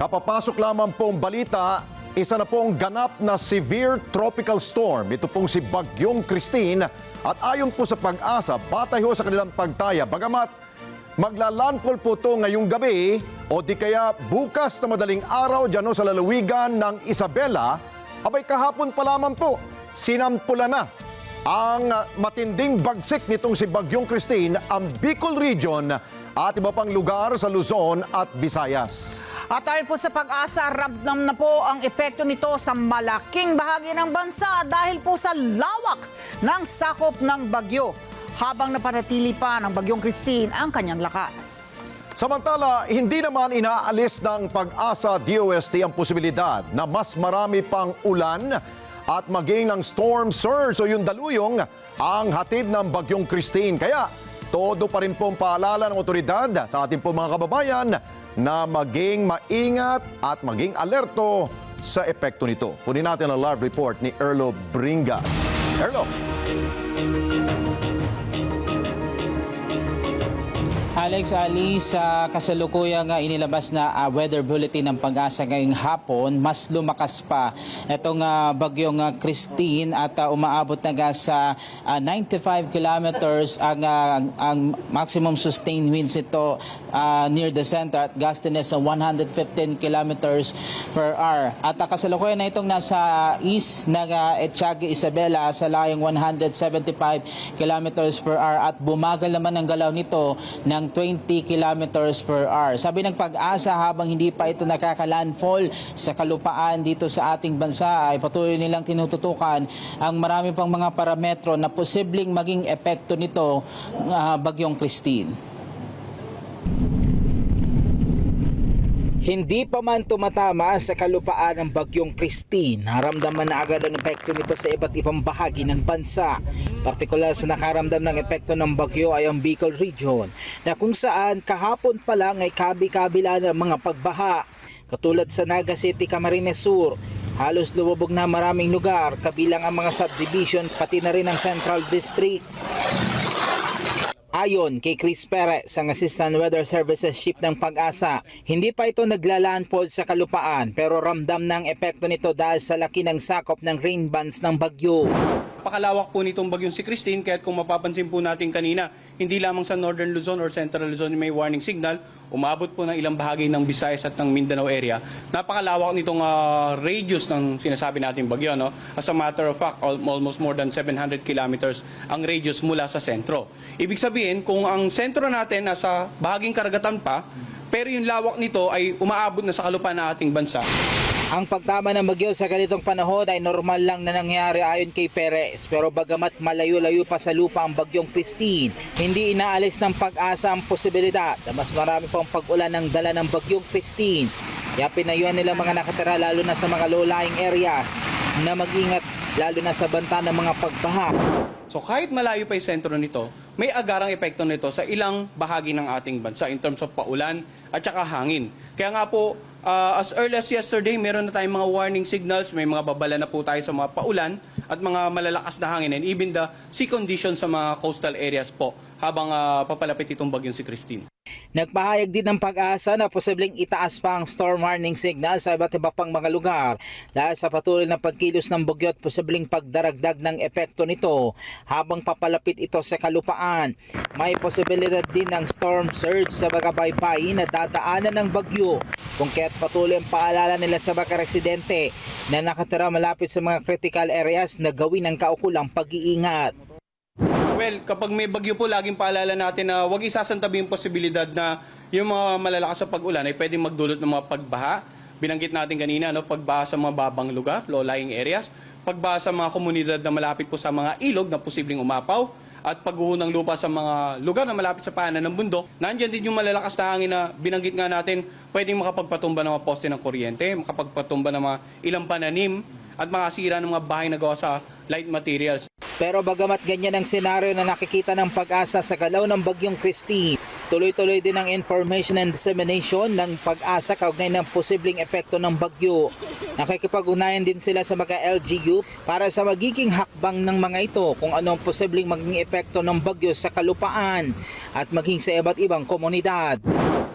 Kapapasok lamang pong balita, isa na pong ganap na severe tropical storm. Ito pong si Bagyong Christine at ayon po sa pag-asa, batay ho sa kanilang pagtaya, bagamat maglalandfall po to ngayong gabi o di kaya bukas na madaling araw dyan sa lalawigan ng Isabela, abay kahapon pa lamang po, sinampula na ang matinding bagsik nitong si Bagyong Christine ang Bicol Region at iba pang lugar sa Luzon at Visayas. At ayon po sa pag-asa, ramdam na po ang epekto nito sa malaking bahagi ng bansa dahil po sa lawak ng sakop ng bagyo. Habang napanatili pa ng bagyong Christine ang kanyang lakas. Samantala, hindi naman inaalis ng pag-asa DOST ang posibilidad na mas marami pang ulan at maging ng storm surge o yung daluyong ang hatid ng bagyong Christine. Kaya todo pa rin pong paalala ng otoridad sa ating pong mga kababayan na maging maingat at maging alerto sa epekto nito. Kunin natin ang live report ni Erlo Bringas. Erlo. Alex Ali, sa kasalukuyang uh, inilabas na uh, weather bulletin ng pag-asa ngayong hapon, mas lumakas pa itong uh, bagyong uh, Christine at uh, umaabot na sa uh, 95 kilometers ang, uh, ang maximum sustained winds ito uh, near the center at gustiness sa 115 kilometers per hour. At uh, kasalukuyan na itong nasa east ng uh, Etchage Isabela sa layong 175 kilometers per hour at bumagal naman ang galaw nito ng 20 kilometers per hour. Sabi ng pag-asa habang hindi pa ito nakakalandfall sa kalupaan dito sa ating bansa ay patuloy nilang tinututukan ang marami pang mga parametro na posibleng maging epekto nito ah, bagyong Christine. Hindi pa man tumatama sa kalupaan ng bagyong Christine, naramdaman na agad ang epekto nito sa iba't ibang bahagi ng bansa. Partikular sa nakaramdam ng epekto ng bagyo ay ang Bicol Region, na kung saan kahapon pa lang ay kabi-kabila ng mga pagbaha. Katulad sa Naga City, Camarines Sur, halos lumubog na maraming lugar, kabilang ang mga subdivision pati na rin ang Central District. Ayon kay Chris Perez, ang Assistant Weather Services Chief ng Pag-asa, hindi pa ito naglalandfall sa kalupaan pero ramdam ng epekto nito dahil sa laki ng sakop ng rain bands ng bagyo. Napakalawak po nitong bagyong si Christine kaya kung mapapansin po natin kanina, hindi lamang sa Northern Luzon or Central Luzon may warning signal, umabot po ng ilang bahagi ng Visayas at ng Mindanao area. Napakalawak nitong ah, radius ng sinasabi natin bagyo. No? As a matter of fact, al- almost more than 700 kilometers ang radius mula sa sentro. Ibig sabihin, kung ang sentro natin nasa bahaging karagatan pa, pero yung lawak nito ay umaabot na sa kalupaan ng ating bansa, Ang pagtama ng bagyo sa ganitong panahon ay normal lang na nangyari ayon kay Perez pero bagamat malayo-layo pa sa lupa ang bagyong Christine, hindi inaalis ng pag-asa ang posibilidad na mas marami pang pag-ulan ng dala ng bagyong Christine. Kaya pinayuhan nila mga nakatira lalo na sa mga low-lying areas na mag-ingat lalo na sa banta ng mga pagbaha. So kahit malayo pa yung sentro nito, may agarang epekto nito sa ilang bahagi ng ating bansa in terms of paulan at saka hangin. Kaya nga po, uh, as early as yesterday, meron na tayong mga warning signals, may mga babala na po tayo sa mga paulan at mga malalakas na hangin and even the sea conditions sa mga coastal areas po habang uh, papalapit itong bagyong si Christine. Nagpahayag din ng pag-asa na posibleng itaas pa ang storm warning signal sa iba't iba pang mga lugar dahil sa patuloy na pagkilos ng bagyo at posibleng pagdaragdag ng epekto nito habang papalapit ito sa kalupaan. May posibilidad din ng storm surge sa mga baybayin na dadaanan ng bagyo kung kaya't patuloy ang paalala nila sa mga residente na nakatira malapit sa mga critical areas na gawin ang kaukulang pag-iingat. Well, kapag may bagyo po, laging paalala natin na huwag isasantabi yung posibilidad na yung mga malalakas sa pag-ulan ay pwedeng magdulot ng mga pagbaha. Binanggit natin kanina, no, pagbaha sa mga babang lugar, low-lying areas, pagbaha sa mga komunidad na malapit po sa mga ilog na posibleng umapaw, at pagguho ng lupa sa mga lugar na malapit sa paanan ng bundok. Nandiyan din yung malalakas na hangin na binanggit nga natin, pwedeng makapagpatumba ng mga poste ng kuryente, makapagpatumba ng mga ilang pananim, at makasira ng mga bahay na gawa sa light materials. Pero bagamat ganyan ang senaryo na nakikita ng pag-asa sa galaw ng bagyong Christine, tuloy-tuloy din ang information and dissemination ng pag-asa kaugnay ng posibleng epekto ng bagyo. Nakikipag-ugnayan din sila sa mga LGU para sa magiging hakbang ng mga ito kung anong posibleng maging epekto ng bagyo sa kalupaan at maging sa iba't ibang komunidad.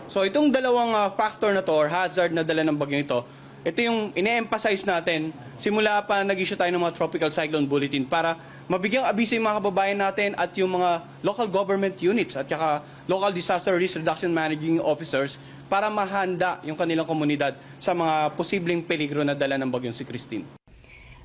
So itong dalawang ah, factor na to or hazard na dala ng bagyong ito, ito yung ine-emphasize natin simula pa nag-issue tayo ng mga tropical cyclone bulletin para mabigyang abiso yung mga kababayan natin at yung mga local government units at saka local disaster risk reduction managing officers para mahanda yung kanilang komunidad sa mga posibleng peligro na dala ng bagyong si Christine.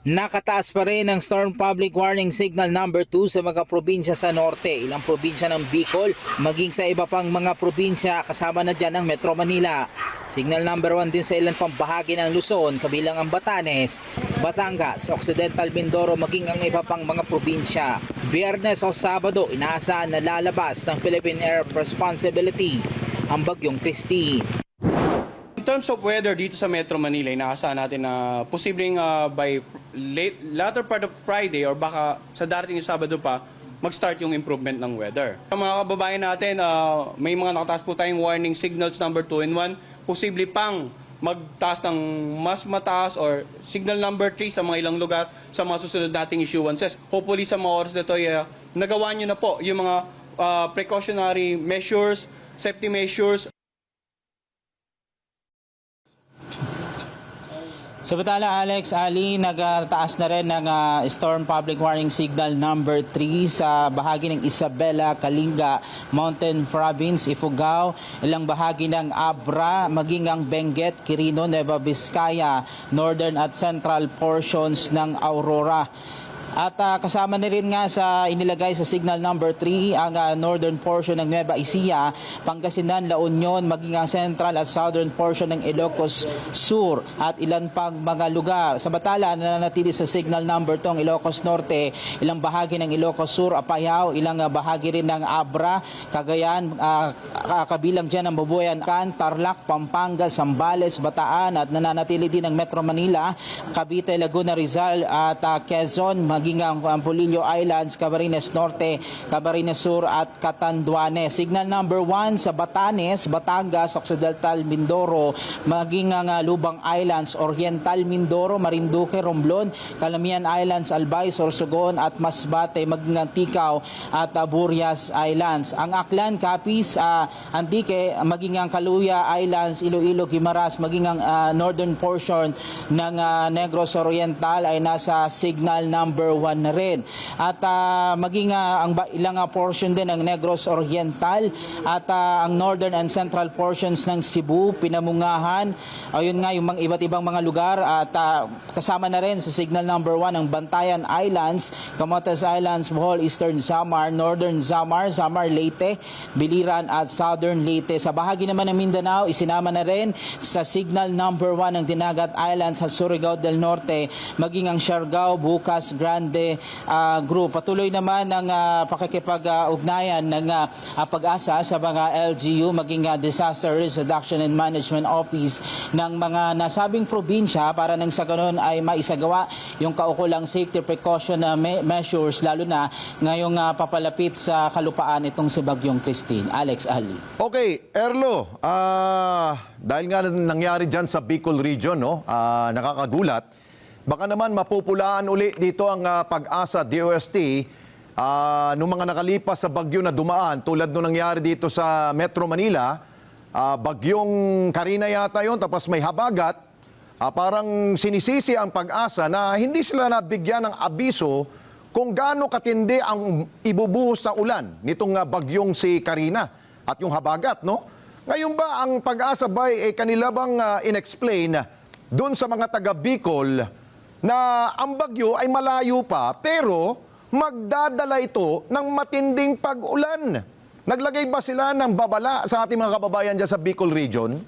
Nakataas pa rin ang Storm Public Warning Signal number 2 sa mga probinsya sa norte, ilang probinsya ng Bicol, maging sa iba pang mga probinsya kasama na dyan ang Metro Manila. Signal number 1 din sa ilang pang bahagi ng Luzon, kabilang ang Batanes, Batangas, Occidental Mindoro, maging ang iba pang mga probinsya. Biyernes o Sabado, inaasahan na lalabas ng Philippine Air Responsibility ang bagyong Christine. Terms of weather dito sa Metro Manila, inaasahan natin na posibleng ah, by late, latter part of Friday or baka sa darating Sabado pa, mag-start yung improvement ng weather. Sa mga kababayan natin, ah, may mga nakataas po tayong warning signals number 2 and 1, posible pang magtaas ng mas mataas or signal number 3 sa mga ilang lugar sa mga susunod nating issuances. Hopefully sa mga oras na ito, eh, nagawa nyo na po yung mga ah, precautionary measures, safety measures Samantala Alex Ali nagtaas na rin ng ah, Storm Public Warning Signal number 3 sa bahagi ng Isabela, Kalinga, Mountain Province, Ifugao, ilang bahagi ng Abra, maging ang Benguet, Quirino, Nueva Vizcaya, northern at central portions ng Aurora. At ah, kasama na rin nga sa inilagay sa signal number 3 ang ah, northern portion ng Nueva Ecija, Pangasinan, La Union, maging ang central at southern portion ng Ilocos Sur at ilan pang mga lugar. Sa Batala, nananatili sa signal number 2 ang Ilocos Norte, ilang bahagi ng Ilocos Sur, Apayao, ilang ah, bahagi rin ng Abra, Cagayan, ah, ah, kabilang dyan ang Babuyan, Can, Tarlac, Pampanga, Zambales, Bataan at nananatili din ang Metro Manila, Cavite, Laguna, Rizal at ah, Quezon, maging ang ang Polillo Islands, Camarines Norte, Camarines Sur at Catanduanes. Signal number 1 sa Batanes, Batangas, Occidental Mindoro, maging ang ah, Lubang Islands, Oriental Mindoro, Marinduque, Romblon, Calamian Islands, Albay, Sorsogon at Masbate, maging ang Tikaw at ah, Burias Islands. Ang Aklan, Capiz, ah, Antique, maging ang Kaluya Islands, Iloilo, Guimaras, maging ang ah, northern portion ng ah, Negros Oriental ay nasa signal number 1 na rin. At ah, maging ah, ang ilang ah, portion din ng Negros Oriental at ah, ang northern and central portions ng Cebu, Pinamungahan, ayun nga yung mga iba't ibang mga lugar at ah, kasama na rin sa signal number 1 ang Bantayan Islands, Camotes Islands, Bohol, Eastern Samar, Northern Samar, Samar Leyte, Biliran at Southern Leyte. Sa bahagi naman ng Mindanao, isinama na rin sa signal number 1 ang Dinagat Islands sa Surigao del Norte, maging ang Siargao, Bukas, Grande ah, Group. Patuloy naman ang ah, pakikipag-ugnayan ng ah, pag-asa sa mga LGU, maging ah, Disaster Risk Reduction and Management Office ng mga nasabing probinsya para nang sa ganun ay maisagawa yung kaukulang safety precaution me- measures lalo na ngayong ah, papalapit sa kalupaan itong si Bagyong Christine. Alex Ali. Okay, Erlo, ah, dahil nga nangyari dyan sa Bicol region, no, ah, nakakagulat, baka naman mapupulaan uli dito ang ah, pag-asa DOST ah, nung mga nakalipas sa bagyo na dumaan tulad nung nangyari dito sa Metro Manila, ah, bagyong Karina yata yon tapos may habagat, ah, parang sinisisi ang pag-asa na hindi sila nabigyan ng abiso kung gaano katindi ang ibubuhos na ulan nitong ah, bagyong si Karina at yung habagat, no? Ngayon ba ang pag-asa ba eh, kanila bang ah, inexplain doon sa mga taga Bicol na ang bagyo ay malayo pa pero magdadala ito ng matinding pag-ulan? Naglagay ba sila ng babala sa ating mga kababayan dyan sa Bicol region?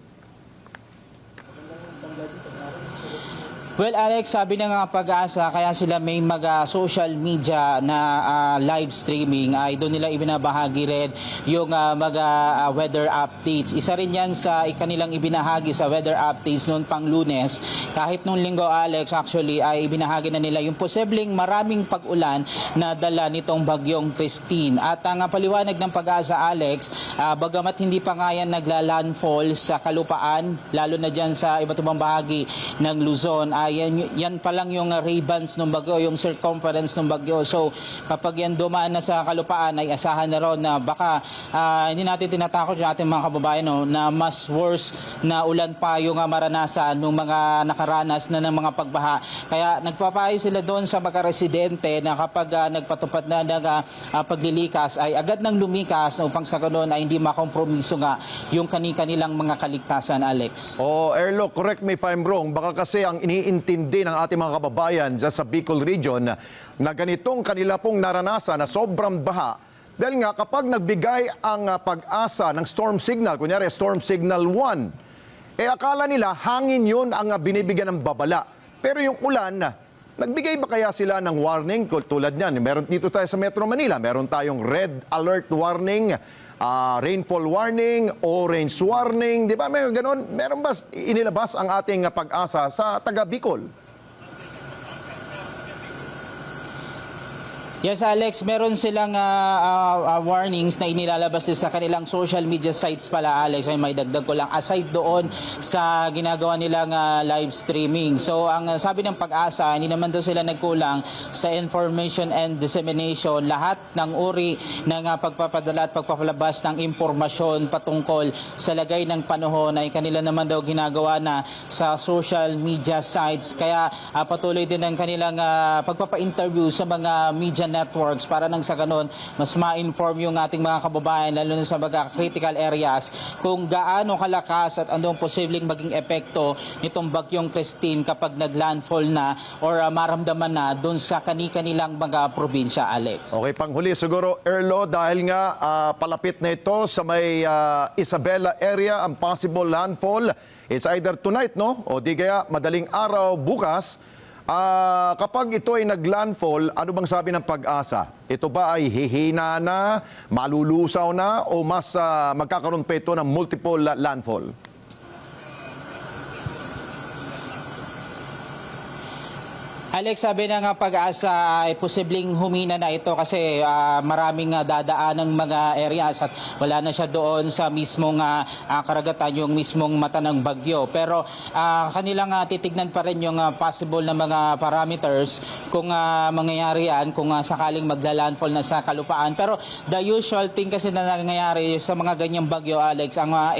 Well, Alex, sabi na nga pag-asa, kaya sila may mga social media na ah, live streaming ay doon nila ibinabahagi rin yung ah, mga ah, weather updates. Isa rin yan sa kanilang ibinahagi sa weather updates noon pang lunes. Kahit nung linggo, Alex, actually, ay ibinahagi na nila yung posibleng maraming pag-ulan na dala nitong bagyong Christine. At ang ah, paliwanag ng pag-asa, Alex, ah, bagamat hindi pa nga yan nagla-landfall sa kalupaan, lalo na dyan sa iba't ibang bahagi ng Luzon, yan, yan pa lang yung ah, ray-bands ng bagyo, yung circumference ng bagyo. So kapag yan dumaan na sa kalupaan ay asahan na ron na baka ah, hindi natin tinatakot yung ating mga kababayan no, na mas worse na ulan pa yung ah, maranasan ng mga nakaranas na ng mga pagbaha. Kaya nagpapayo sila doon sa mga residente na kapag ah, nagpatupad na ng ah, paglilikas ay agad nang lumikas upang sa ganun ay hindi makompromiso nga yung kani-kanilang mga kaligtasan, Alex. O Erlo, correct me if I'm wrong, baka kasi ang iniintindi ng ating mga kababayan dyan sa Bicol region na ganitong kanila pong naranasan na sobrang baha dahil nga kapag nagbigay ang ah, pag-asa ng storm signal, kunyari storm signal 1, eh akala nila hangin yun ang ah, binibigyan ng babala. Pero yung ulan, nagbigay ba kaya sila ng warning tulad niyan? Meron dito tayo sa Metro Manila, meron tayong red alert warning, ah, rainfall warning, orange warning, di ba? May ganun. Meron ba inilabas ang ating pag-asa sa taga Bicol? Yes, Alex, meron silang ah, ah, warnings na inilalabas din sa kanilang social media sites pala, Alex. Ay may dagdag ko lang. Aside doon sa ginagawa nilang ah, live streaming. So, ang sabi ng pag-asa, hindi naman daw sila nagkulang sa information and dissemination. Lahat ng uri ng ah, pagpapadala at pagpapalabas ng impormasyon patungkol sa lagay ng panahon ay kanila naman daw ginagawa na sa social media sites. Kaya ah, patuloy din ang kanilang ah, pagpapa-interview sa mga media networks para nang sa ganun mas ma-inform yung ating mga kababayan lalo na sa mga critical areas kung gaano kalakas at anong posibleng maging epekto nitong bagyong Christine kapag naglandfall na or ah, maramdaman na doon sa kani-kanilang mga probinsya, Alex. Okay, panghuli siguro, Erlo, dahil nga ah, palapit na ito sa may ah, Isabela area, ang possible landfall, it's either tonight, no? O di kaya madaling araw bukas. Ah, kapag ito ay naglandfall, ano bang sabi ng pag-asa? Ito ba ay hihina na, malulusaw na, o mas ah, magkakaroon pa ito ng multiple la- landfall? Alex, sabi na nga pag-asa ay posibleng humina na ito kasi ah, maraming ah, dadaan ng mga areas at wala na siya doon sa mismong ah, ah, karagatan, yung mismong mata ng bagyo. Pero ah, kanilang ah, titignan pa rin yung ah, possible na mga parameters kung ah, mangyayari yan, kung ah, sakaling magla-landfall na sa kalupaan. Pero the usual thing kasi na nangyayari sa mga ganyang bagyo, Alex, ang uh,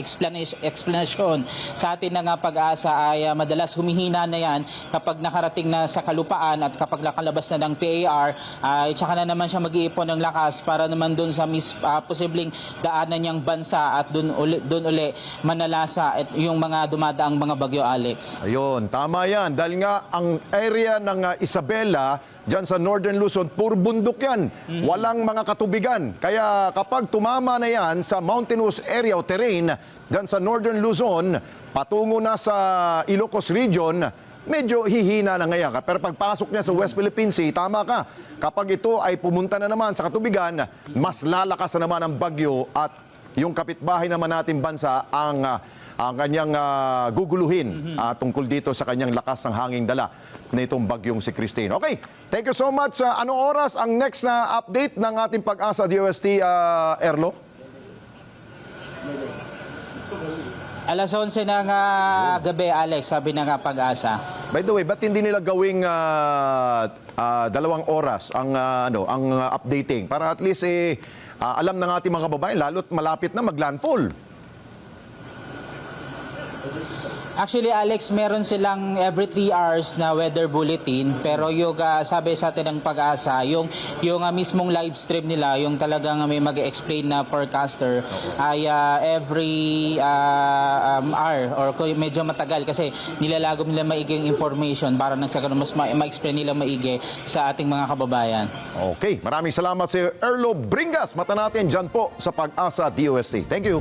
explanation, sa atin ng ah, pag-asa ay ah, madalas humihina na yan kapag nakarating na sa kalupaan at kapag nakalabas na ng PAR, ay tsaka na naman siya mag-iipon ng lakas para naman doon sa mis, ah, posibleng daanan niyang bansa at doon uli, doon uli manalasa at yung mga dumadaang mga bagyo, Alex. Ayun, tama yan. Dahil nga ang area ng uh, Isabela, dyan sa Northern Luzon, puro bundok yan. Walang mga katubigan. Kaya kapag tumama na yan sa mountainous area o terrain, dyan sa Northern Luzon, patungo na sa Ilocos Region, medyo hihina na ngayon. Pero pagpasok niya sa West Philippine Sea, tama ka. Kapag ito ay pumunta na naman sa katubigan, mas lalakas na naman ang bagyo at yung kapitbahay naman natin bansa ang ah, ang kanyang ah, guguluhin ah, tungkol dito sa kanyang lakas ng hanging dala nitong bagyong si Christine. Okay, thank you so much. Ah, anong oras ang next na update ng ating pag-asa DOST, ah, Erlo? Alas 11 ng ah, gabi, Alex, sabi na nga pag-asa. By the way, ba't hindi nila gawing ah, ah, dalawang oras ang ah, ano, ang ah, updating para at least eh ah, alam ng ating mga kababayan lalo't malapit na maglandfall. Actually, Alex, meron silang every 3 hours na weather bulletin. Pero yung ah, sabi sa atin ng pag-asa, yung, yung ah, mismong live stream nila, yung talagang may mag-explain na forecaster, ay ah, every ah, um, hour or medyo matagal kasi nilalagom nila maigi yung information para nang sa ganun mas ma- ma-explain nila maigi sa ating mga kababayan. Okay, maraming salamat si Erlo Bringas. Mata natin dyan po sa Pag-asa DOST. Thank you.